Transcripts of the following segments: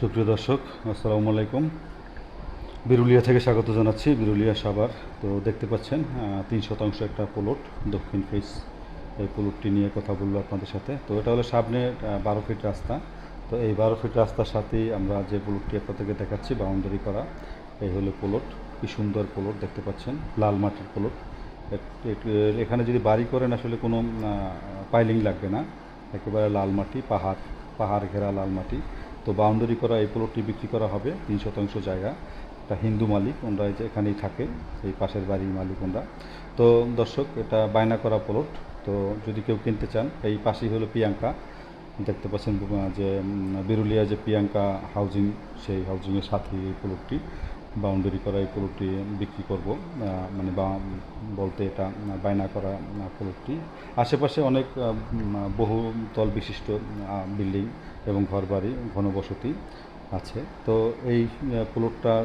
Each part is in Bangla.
সুপ্রিয় দর্শক, আসসালামু আলাইকুম। বিরুলিয়া থেকে স্বাগত জানাচ্ছি, বিরুলিয়া সাভার। তো দেখতে পাচ্ছেন তিন শতাংশ একটা পোলট দক্ষিণ ফেস এই পোলটটি নিয়ে কথা বলব আপনাদের সাথে। তো এটা হলো সামনে বারো ফিট রাস্তা। তো এই বারো ফিট রাস্তার সাথেই আমরা যে প্লটটি আপনাদেরকে দেখাচ্ছি বাউন্ডারি করা, এই হলো প্লট। কি সুন্দর পোলট দেখতে পাচ্ছেন, লাল মাটির প্লট। এখানে যদি বাড়ি করেন আসলে কোনো পাইলিং লাগবে না। একেবারে লাল মাটি, পাহাড় পাহাড় ঘেরা লাল মাটি। তো বাউন্ডারি করা এই প্লটটি বিক্রি করা হবে, তিন শতাংশ জায়গা। একটা হিন্দু মালিক, ওনরা যে এখানেই থাকে, এই পাশের বাড়ির মালিক ওনরা। তো দর্শক, এটা বায়না করা প্লট তো যদি কেউ কিনতে চান, এই পাশেই হলো প্রিয়াঙ্কা। দেখতে পাচ্ছেন যে বিরুলিয়া যে প্রিয়াঙ্কা হাউজিং সেই হাউজিংয়ের সাথে এই প্লটটি বাউন্ডারি করা এই পোলট্রি বিক্রি করব মানে বা, বলতে এটা বায়না করা পোলট্রি আশেপাশে অনেক বহু তল বিশিষ্ট বিল্ডিং এবং ঘরবাড়ি ঘনবসতি আছে। তো এই প্লটটার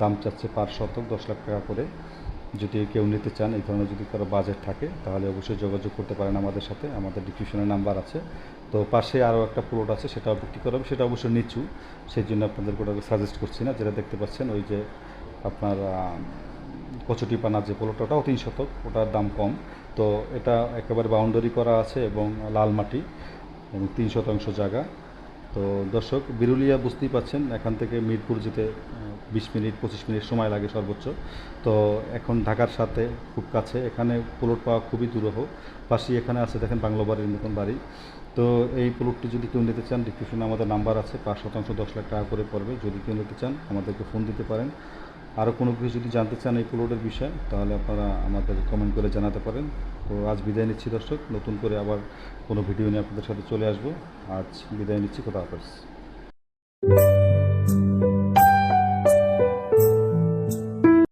দাম চাচ্ছে পার শতক দশ লাখ টাকা করে। যদি কেউ নিতে চান, এই ধরনের যদি কারও বাজেট থাকে, তাহলে অবশ্যই যোগাযোগ করতে পারেন আমাদের সাথে। আমাদের ডিসক্রিপশনে নাম্বার আছে। তো পাশে আরও একটা প্লট আছে, সেটাও বিক্রি করা হবে। সেটা অবশ্যই নিচু সেই জন্য আপনাদের ওটাকে সাজেস্ট করছি না। যেটা দেখতে পাচ্ছেন, ওই যে আপনার কচুটি পানা যে প্লটটা ওটাও তিন শতক, ওটার দাম কম। তো এটা একেবারে বাউন্ডারি করা আছে এবং লাল মাটি, এবং তিন শতাংশ জায়গা। তো দর্শক, বিরুলিয়া বুঝতেই পাচ্ছেন, এখান থেকে মিরপুর যেতে বিশ মিনিট, পঁচিশ মিনিট সময় লাগে সর্বোচ্চ। তো এখন ঢাকার সাথে খুব কাছে। এখানে প্লট পাওয়া খুবই দুরূহ। পাশেই এখানে আছে, দেখেন বাংলো বাড়ির মতন বাড়ি। তো এই প্লটটি যদি কেউ নিতে চান ডিসক্রিপশনে আমাদের নাম্বার আছে, পাঁচ শতাংশ দশ লাখ টাকা করে পড়বে। যদি কেউ নিতে চান, আমাদেরকে ফোন দিতে পারেন। আরও কোনো কিছু যদি জানতে চান এই প্লটের বিষয়ে, তাহলে আপনারা আমাদের কমেন্ট করে জানাতে পারেন। তো আজ বিদায় নিচ্ছি দর্শক। নতুন করে আবার কোনো ভিডিও নিয়ে আপনাদের সাথে চলে আসব। আজ বিদায় নিচ্ছি। কোথা হাফেজ।